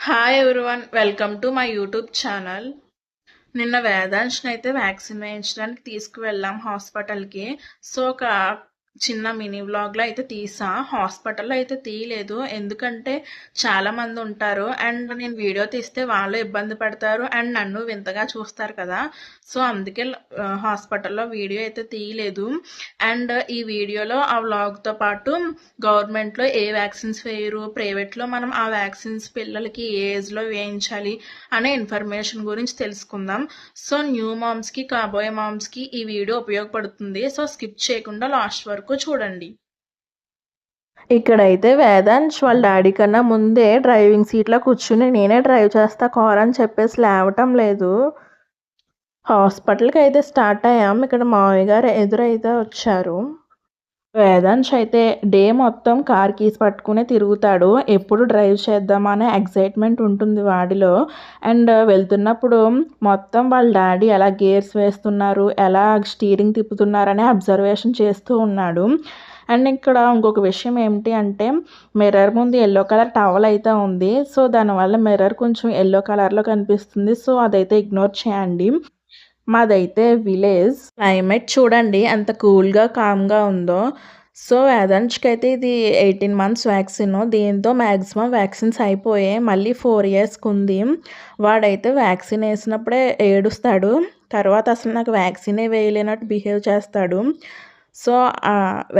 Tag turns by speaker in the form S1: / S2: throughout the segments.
S1: Hi everyone welcome to my YouTube channel నిన్న వేదాంశ్ని అయితే వ్యాక్సిన్ వేయించడానికి తీసుకువెళ్ళాం హాస్పిటల్కి సో ఒక చిన్న మినీ వ్లాగ్లో అయితే తీసా. హాస్పిటల్లో అయితే తీయలేదు. ఎందుకంటే చాలామంది ఉంటారు. అండ్ నేను వీడియో తీస్తే వాళ్ళు ఇబ్బంది పడతారు. అండ్ నన్ను వింతగా చూస్తారు కదా. సో అందుకే హాస్పిటల్లో వీడియో అయితే తీయలేదు. అండ్ ఈ వీడియోలో ఆ వ్లాగ్తో పాటు గవర్నమెంట్లో ఏ వ్యాక్సిన్స్ వేయరు. ప్రైవేట్లో మనం ఆ వ్యాక్సిన్స్ పిల్లలకి ఏ ఏజ్లో వేయించాలి అనే ఇన్ఫర్మేషన్ గురించి తెలుసుకుందాం. సో న్యూ మామ్స్కి కాబోయే మామ్స్కి ఈ వీడియో ఉపయోగపడుతుంది. సో స్కిప్ చేయకుండా లాస్ట్ వరకు చూడండి.
S2: ఇక్కడైతే వేదాంశ్ వాళ్ళ డాడీ కన్నా ముందే డ్రైవింగ్ సీట్లో కూర్చుని నేనే డ్రైవ్ చేస్తా కార్ అని చెప్పేసి లేవటం లేదు. హాస్పిటల్కి అయితే స్టార్ట్ అయ్యాం. ఇక్కడ మావయ్య గారు ఎదురైతే వచ్చారు. వేదాంశ్ అయితే డే మొత్తం కార్ కీస్ పట్టుకునే తిరుగుతాడు. ఎప్పుడు డ్రైవ్ చేద్దామనే ఎగ్జైట్మెంట్ ఉంటుంది వాడిలో. అండ్ వెళ్తున్నప్పుడు మొత్తం వాళ్ళ డాడీ ఎలా గేర్స్ వేస్తున్నారు ఎలా స్టీరింగ్ తిప్పుతున్నారనే అబ్జర్వేషన్ చేస్తూ ఉన్నాడు. అండ్ ఇక్కడ ఇంకొక విషయం ఏమిటి అంటే మిర్రర్ ముందు ఎల్లో కలర్ టవల్ అయితే ఉంది. సో దానివల్ల మిర్రర్ కొంచెం ఎల్లో కలర్లో కనిపిస్తుంది. సో అదైతే ఇగ్నోర్ చేయండి. మాదైతే విలేజ్. క్లైమేట్ చూడండి ఎంత కూల్గా కామ్గా ఉందో. సో వేదాంచ్కి అయితే ఇది ఎయిటీన్ మంత్స్ వ్యాక్సిన్. దీంతో మ్యాక్సిమం వ్యాక్సిన్స్ అయిపోయాయి. మళ్ళీ ఫోర్ ఇయర్స్కి ఉంది. వాడైతే వ్యాక్సిన్ వేసినప్పుడే ఏడుస్తాడు. తర్వాత అసలు నాకు వ్యాక్సినే వేయలేనట్టు బిహేవ్ చేస్తాడు. సో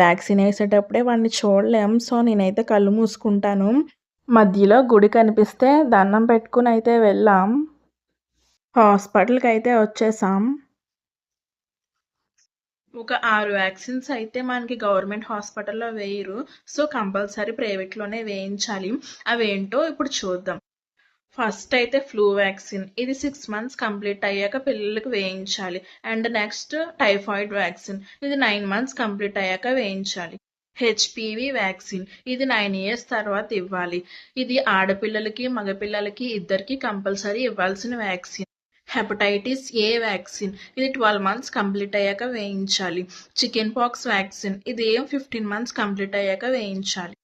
S2: వ్యాక్సిన్ వేసేటప్పుడే వాడిని చూడలేం. సో నేనైతే కళ్ళు మూసుకుంటాను. మధ్యలో గుడి కనిపిస్తే దండం పెట్టుకుని అయితే వెళ్ళాం. హాస్పిటల్కి అయితే వచ్చేసాం.
S1: ఒక ఆరు వ్యాక్సిన్స్ అయితే మనకి గవర్నమెంట్ హాస్పిటల్లో వేయరు. సో కంపల్సరీ ప్రైవేట్లోనే వేయించాలి. అవేంటో ఇప్పుడు చూద్దాం. ఫస్ట్ అయితే ఫ్లూ వ్యాక్సిన్. ఇది సిక్స్ మంత్స్ కంప్లీట్ అయ్యాక పిల్లలకు వేయించాలి. And next typhoid vaccine. ఇది నైన్ మంత్స్ కంప్లీట్ అయ్యాక వేయించాలి. HPV vaccine. ఇది నైన్ ఇయర్స్ తర్వాత ఇవ్వాలి. ఇది ఆడపిల్లలకి మగపిల్లలకి ఇద్దరికి కంపల్సరీ ఇవ్వాల్సిన వ్యాక్సిన్. Hepatitis A vaccine? ఇది ట్వెల్వ్ మంత్స్ కంప్లీట్ అయ్యాక వేయించాలి. Chicken pox vaccine? ఇది ఏం ఫిఫ్టీన్ మంత్స్ కంప్లీట్ అయ్యాక వేయించాలి.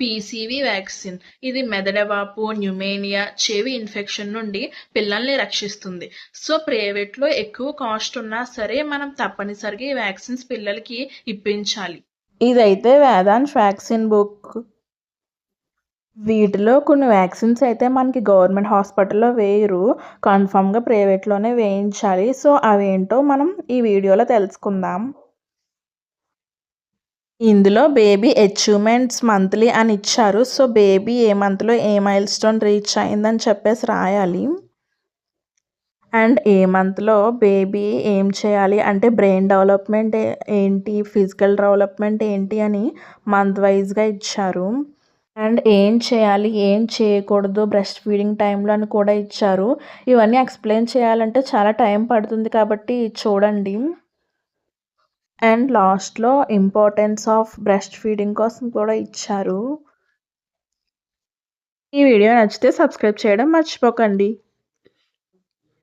S1: PCV vaccine? ఇది మెదడవాపు న్యూమేనియా చెవి ఇన్ఫెక్షన్ నుండి పిల్లల్ని రక్షిస్తుంది. సో ప్రైవేట్లో ఎక్కువ కాస్ట్ ఉన్నా సరే మనం తప్పనిసరిగా ఈ వ్యాక్సిన్స్ పిల్లలకి ఇప్పించాలి.
S2: ఇదైతే వేదాంత్ వ్యాక్సిన్ బుక్. వీటిలో కొన్ని వ్యాక్సిన్స్ అయితే మనకి గవర్నమెంట్ హాస్పిటల్లో వేయరు. కన్ఫామ్గా ప్రైవేట్లోనే వేయించాలి. సో అవేంటో మనం ఈ వీడియోలో తెలుసుకుందాం. ఇందులో బేబీ అచీవ్మెంట్స్ మంత్లీ అని ఇచ్చారు. సో బేబీ ఏ మంత్లో ఏ మైల్ స్టోన్ రీచ్ అయిందని చెప్పేసి రాయాలి. అండ్ ఏ మంత్లో బేబీ ఏం చేయాలి? అంటే బ్రెయిన్ డెవలప్మెంట్ ఏంటి? ఫిజికల్ డెవలప్మెంట్ ఏంటి అని మంత్ వైజ్గా ఇచ్చారు. అండ్ ఏం చేయాలి ఏం చేయకూడదు బ్రెస్ట్ ఫీడింగ్ టైంలో అని కూడా ఇచ్చారు. ఇవన్నీ ఎక్స్ప్లెయిన్ చేయాలంటే చాలా టైం పడుతుంది కాబట్టి చూడండి. అండ్ లాస్ట్లో ఇంపార్టెన్స్ ఆఫ్ బ్రెస్ట్ ఫీడింగ్ కోసం కూడా ఇచ్చారు. ఈ వీడియో నచ్చితే సబ్స్క్రైబ్ చేయడం మర్చిపోకండి.